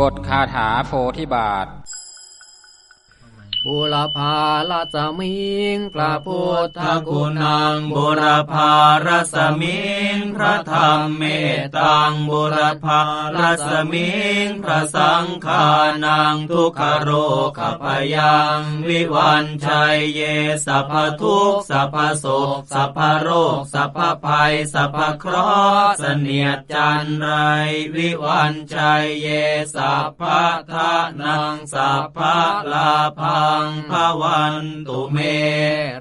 บทคาถาโพธิบาท บุรพาลาจมิงพระพุทธทคุณังบุรพารสมิงพระธรรมเมตตังบุรพารสมิงพระสังฆานังทุกขโรคพยังวิวันชัยเยสัพพทุกสัพพโศสัพพโรคสัพพภัยสัพพเคราะห์เสนียดจันไรวิวันชัยเยสัพพทานังสัพพลาพังภวันตุเม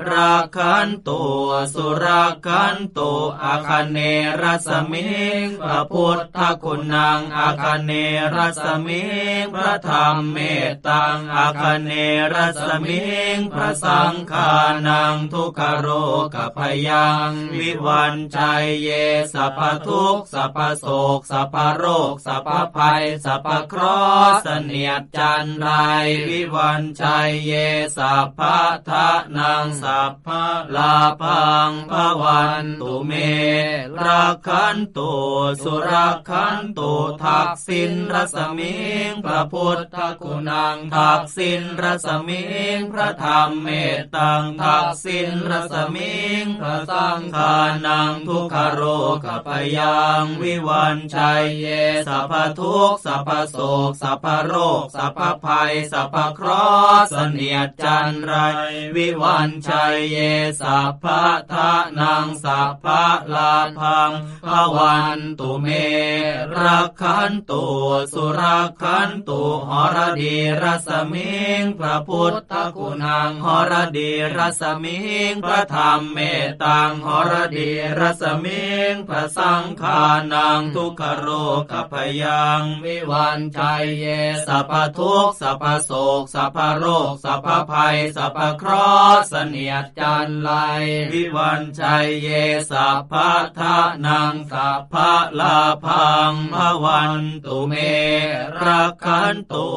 ราคันตัวสุราคันตุอาคเนรัสมิงพระพุทธคุณนางอาคเนรัสมิงพระธรรมเมตตังอาคเนรัสมิงพระสังฆานังทุกขโรคพยังวิวันชัยเยสัพพทุกสัพพโศกสัพพโรคสัพพภัยสัพพเคราะห์เสนียดจันไรวิวันชัยเยสัพพทะนังสัพพลาพังภวันตุเมรักขันตุสุรักขันตุทักษินรสมิงพระพุทธคุณังทักษินรสมิงพระธรรมเมตตังทักษินรสมิงพระสังฆานังทุกขโรคพยังวิวันชัยเยสัพพทุกสัพพโศกสัพพโรคสัพพภัยสัพพเคราะห์เนียดจันไร วิวันชัยเยสัพพทะนังสัพพลาพังภวันตุเมรักขันตุสุรักขันตุหรดีรสมิงพระพุทธคุณังหรดีรสมิงพระธรรมเมตตังหรดีรสมิงพระสังฆานังทุกขโรคพยังวิวันชัยเยสัพพทุกสัพพโศกสัพพโรคสัพพภัยสัพพเคราะห์เสนียดจันไรวิวันชัยเยสัพพทะนังสัพพลาพังภวันตุเมรักขันตุ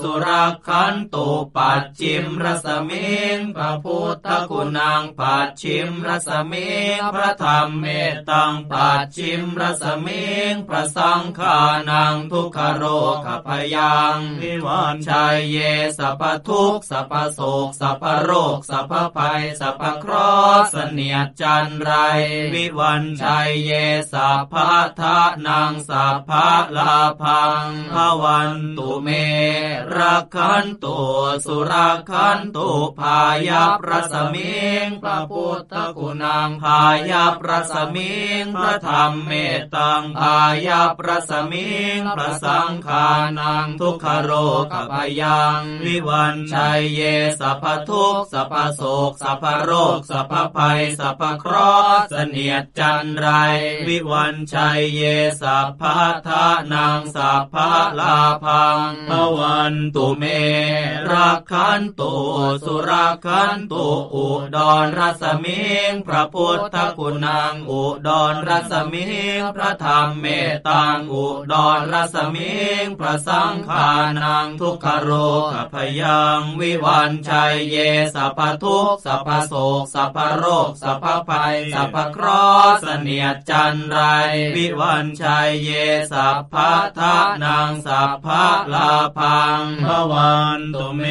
สุรักขันตุปัจจิมรสมิงพระพุทธคุณังปัจฉิมรสมิงพระธรรมเมตตังปัจฉิมรสมิงพระสังฆานังทุกขโรคพยังวิวันชัยเยสัพพทุกสัพพโศกสัพพโรคสัพพภัยสัพพเคราะห์เสนียดจันไร วิวันชัยเยสัพพทะนังสัพพลาพังภวันตุเมรักขันตุสุรักขันตุพายัพระสมิงพระพุทธคุณังพายัพระสมิงพระธรรมเมตตังพายัพระสมิงพระสังฆานังทุกขโรคพยังวิวันชัยเยสัพพทุกสัพพโศกสัพพโรคสัพพภัยสัพพเคราะห์เสนียดจันไร วิวันชัยเยสัพพทานังสัพพลาพังภวันตุเมรักขันตุสุรักขันตุอุดรรสมิงพระพุทธคุณังอุดรรสมิงพระธรรมเมตตังอุดรรสมิงพระสังฆานังทุกขโรคพยังวิวันชัยเยสัพพทุกสัพพโศกสัพพโรคสัพพภัยสัพพเคราะห์เสนียดจันไร วิวันชัยเยสัพพทะนังสัพพลาพังภวันตุเม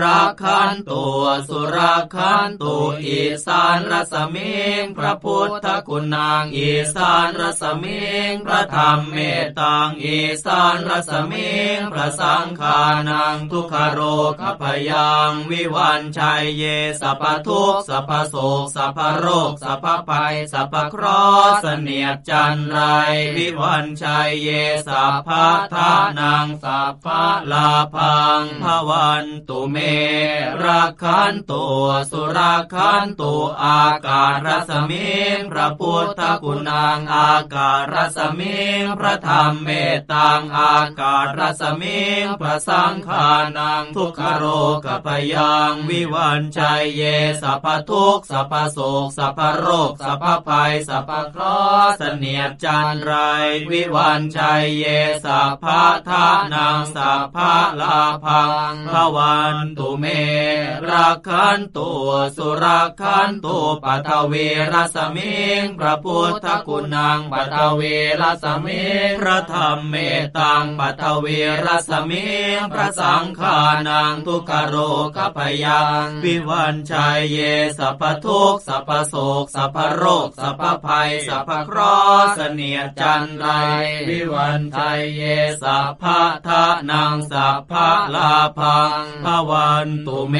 รักขันตุสุรักขันตุอีสานรสมิงพระพุทธคุณังอีสานรสมิงพระธรรมเมตตังอีสานรสมิงพระสังฆานังทุกขโรคพยังวิวันชัยเยสัพทุกสัพโศกสัพโรคสัพภัยสัพเคราะห์เสนียดจันไร วิวันชัยเยสัพพทานังสัพพลาพังภวันตุเมรักขันตุสุรักขันตุอากาศรสมิงพระพุทธคุณังอากาศรสมิงพระธรรมเมตตังอากาศรสมิงพระสังฆานังทุกขโรกพยังวิวันชัยเยสัพพทุกสัพพโศกสัพพโรคสัพพภัยสัพพเคราะห์เสนียดจันไร วิวันชัยเยสัพพะทานังสัพพะลาพังพวันตุเมรักขันตัวสุรักขันตุปัทวีรสมิงพระพุทธคุณังปัทวีรสมิงพระธรรมเมตังปัทวีรสมิงพระสังฆานังทุกขโรคพยัง วิวันชัยเยสัพพทุกสัพโศกสัพโรคสัพภัยสัพเคราะห์เสนียจันไรวิวันชัยเยสัพพะทะนังสัพลาพังพวันตุเม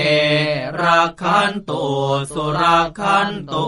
รักขันตุสุรักขันตุ